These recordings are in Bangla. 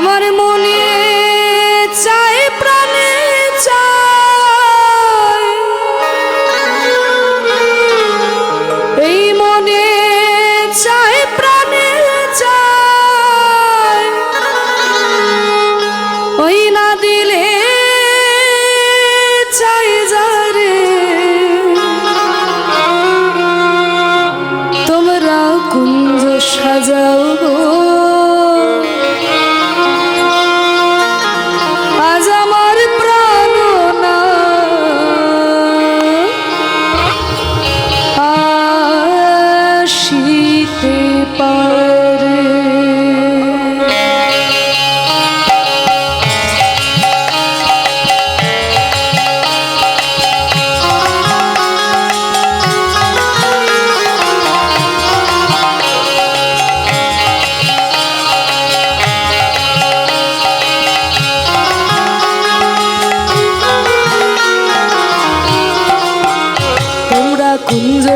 আমার মনে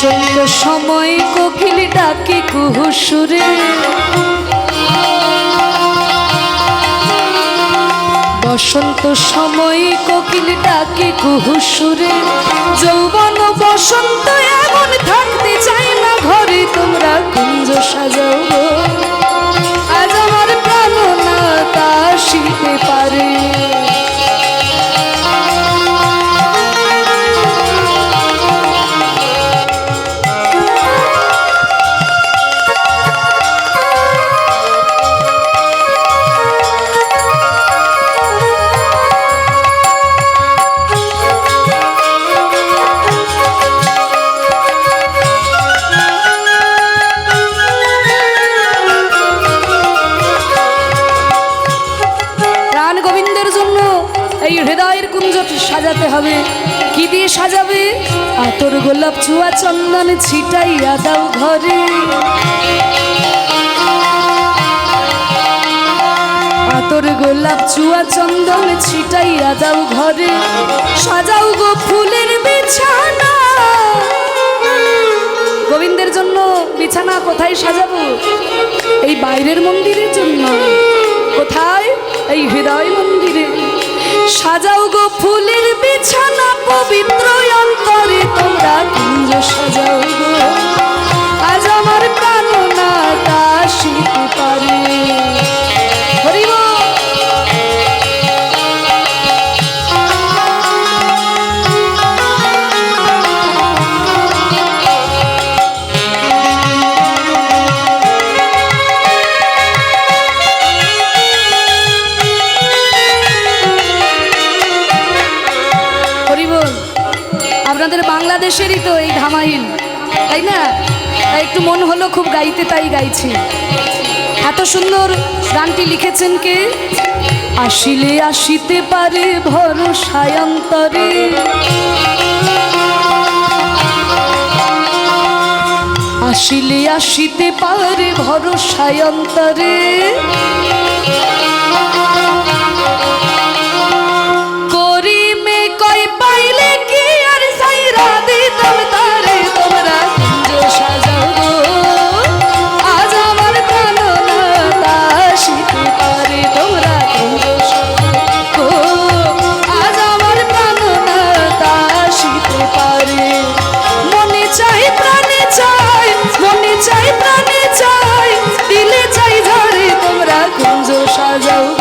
বসন্ত সময় কোকিল ডাকে কুহুসুরে। বসন্ত সময় কোকিল ডাকে কুহুসুরে। যৌবন বসন্ত এমন থাকতে চাই না ঘরে, তোমরা কুঞ্জ সাজাও সাজাতে হবে? কি দিয়ে সাজাবে? আতর গোলাপ চুয়া চন্দন ছিটাইয়া দাও ঘরে। আতর গোলাপ চুয়া চন্দন ছিটাইয়া দাও ঘরে। সাজাও গো ফুলের বিছানা। গোবিন্দের জন্য বিছানা কোথায় সাজাবো? এই বাইরের মন্দিরের জন্য। কোথায়? এই হৃদয় মন্দিরে। সাজাও গো ফুলের বিছানা পবিত্র অন্তরে। আপনাদের বাংলাদেশেরই তো এই ধামাইল, তাই না? তাই একটু মন হলো খুব গাইতে, তাই গাইছি। এত সুন্দর গানটি লিখেছেন কে? আসিলে আসিতে পারে ভরসায় অন্তরে। আসিলে আসিতে পারে ভরসায় অন্তরে। যাও